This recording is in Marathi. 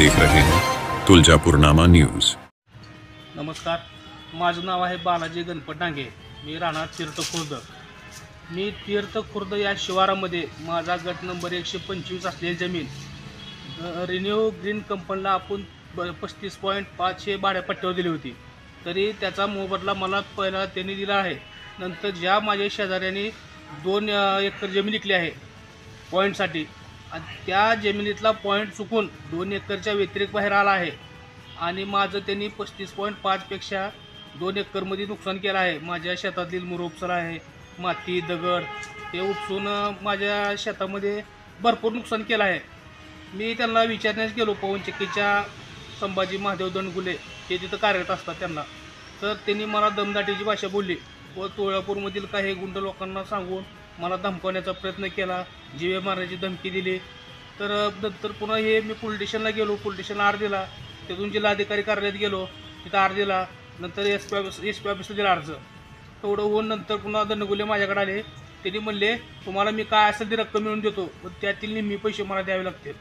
देख रहे हैं। तुलजापूरनामा न्यूज। नमस्कार माझं नाव आहे बालाजी गणपत डांगे मी राहणार तीर्थ खुर्द मी तीर्थ खुर्द या शिवारामध्ये माझा गट नंबर एकशे पंचवीस असलेली जमीन रिन्यू ग्रीन कंपनीला आपण ब- पस्तीस पॉईंट पाच हे भाड्यापट्ट्यावर दिली होती. तरी त्याचा मोबदला मला पहिला त्यांनी दिला आहे. नंतर ज्या माझ्या शेजाऱ्यांनी दोन एकर जमीन विकली आहे पॉईंटसाठी आणि त्या जमिनीतला पॉईंट चुकून दोन एकरच्या व्यतिरिक्त बाहेर आला आहे. आणि माझं त्यांनी पस्तीस पॉईंट पाचपेक्षा दोन एकरमध्ये नुकसान केलं आहे. माझ्या शेतातील मुरोपसर आहे माती दगड ते उपसून माझ्या शेतामध्ये भरपूर नुकसान केलं आहे. मी त्यांना विचारण्यास गेलो पवनचक्कीच्या संभाजी महादेव दंडगुले ते तिथं कार्यरत असतात त्यांना. तर त्यांनी मला दमदाटीची भाषा बोलली. व तुळजापूरमधील काही गुंड लोकांना सांगून मला धमकवण्याचा प्रयत्न केला. जीवे मारण्याची धमकी दिली. तर नंतर पुन्हा हे मी पोलीस स्टेशनला गेलो. पोलीस स्टेशनला अर्ज दिला. तिथून जिल्हाधिकारी कार्यालयात गेलो. तिथं अर्ज दिला. नंतर S P office S P ऑफिसला दिला अर्ज. तेवढं होऊन नंतर पुन्हा दंडगुले माझ्याकडे आले. त्यांनी म्हणले तुम्हाला मी काय असेल ती रक्कम मिळून देतो. पण त्यातील निम्मी पैसे मला द्यावे लागतील.